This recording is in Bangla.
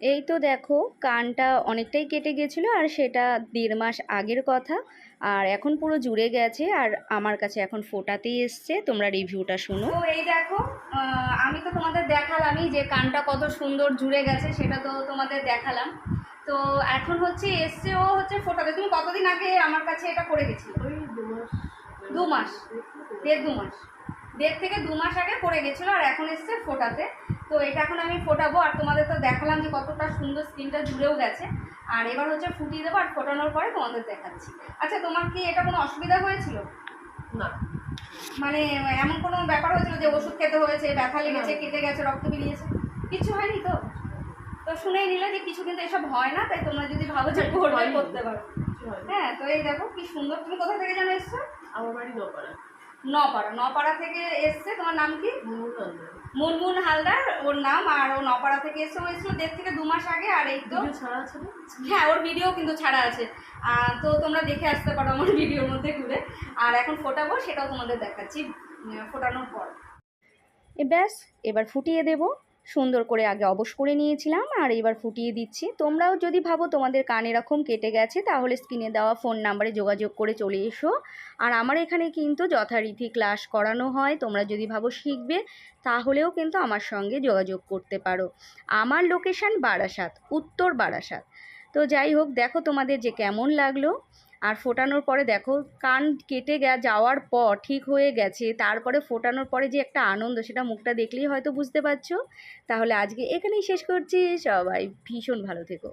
এই তো দেখো কানটা অনেকটাই কেটে গেছিল আর সেটা দেড় মাস আগের কথা। আর এখন পুরো জুড়ে গেছে আর আমার কাছে এখন ফোটাতেই এসছে তোমরা রিভিউটা শোনো। তো এই দেখো আমি তো তোমাদের দেখালামই যে কানটা কত সুন্দর জুড়ে গেছে সেটা তো তোমাদের দেখালাম। তো এখন হচ্ছে এসছে ও হচ্ছে ফোটাতে। তুমি কতদিন আগে আমার কাছে এটা করে গেছিলে? ওই দু মাস। দু মাস দেড় দু মাস। দেড় থেকে দু মাস আগে পড়ে গেছিল আর এখন এসছে ফোটাতে। তো এটা এখন আমি ফোটাবো আর তোমাদের তো দেখালাম যে কতটা সুন্দর স্কিনটা জুড়েও গেছে। আর এবার হচ্ছে ফুটিয়ে দেবো আর ফোটানোর পরে তোমাদের দেখাচ্ছি। আচ্ছা তোমার কি এটা কোনো অসুবিধা হয়েছিল? না। মানে এমন কোনো ব্যাপার হয়েছিল যে ওষুধ খেতে হয়েছে ব্যথা লেগেছে কেটে গেছে রক্ত বেরিয়েছে? কিছু হয়নি তো? তো শুনেই নিলে যে কিছু কিন্তু এসব হয় না তাই তোমরা যদি ভালো যে করবে করতে পারো। হয় তো এই দেখো কি সুন্দর। তুমি কোথা থেকে জানো এসছো? আমার বাড়ি নপাড়া। নপাড়া। নপাড়া থেকে এসছে। তোমার নাম কি? মুনমুন হালদার ওর নাম আর ও নপাড়া থেকে এসে হয়েছিল দেড় থেকে দু মাস আগে আর এই তো হ্যাঁ ওর ভিডিও কিন্তু ছাড়া আছে। তো তোমরা দেখে আসতে পারো আমার ভিডিওর মধ্যে ঘুরে। আর এখন ফোটাবো সেটাও তোমাদের দেখাচ্ছি ফোটানোর পর। এ ব্যাস এবার ফুটিয়ে দেব। সুন্দর করে আগে অবশ করে নিয়েছিলাম আর এবার ফুটিয়ে দিচ্ছি। তোমরাও যদি ভাবো তোমাদের কান এরকম কেটে গেছে, তাহলে স্ক্রিনে দেওয়া ফোন নাম্বারে যোগাযোগ করে চলে এসো। আর আমার এখানে কিন্তু যথারীতি ক্লাস করানো হয়, তোমরা যদি ভাবো শিখবে, তাহলেও কিন্তু আমার সঙ্গে যোগাযোগ করতে পারো। আমার লোকেশান বারাসাত, উত্তর বারাসাত। তো যাই হোক, দেখো তোমাদের যে কেমন লাগল। আর ফোটানোর পরে দেখো, কান কেটে যাওয়ার পর ঠিক হয়ে গেছে। তারপরে ফোটানোর পরে যে একটা আনন্দ, সেটা মুখটা দেখলেই হয়তো বুঝতে পারছ। তাহলে আজকে এখানেই শেষ করছি। সবাই ভীষণ ভালো থেকো।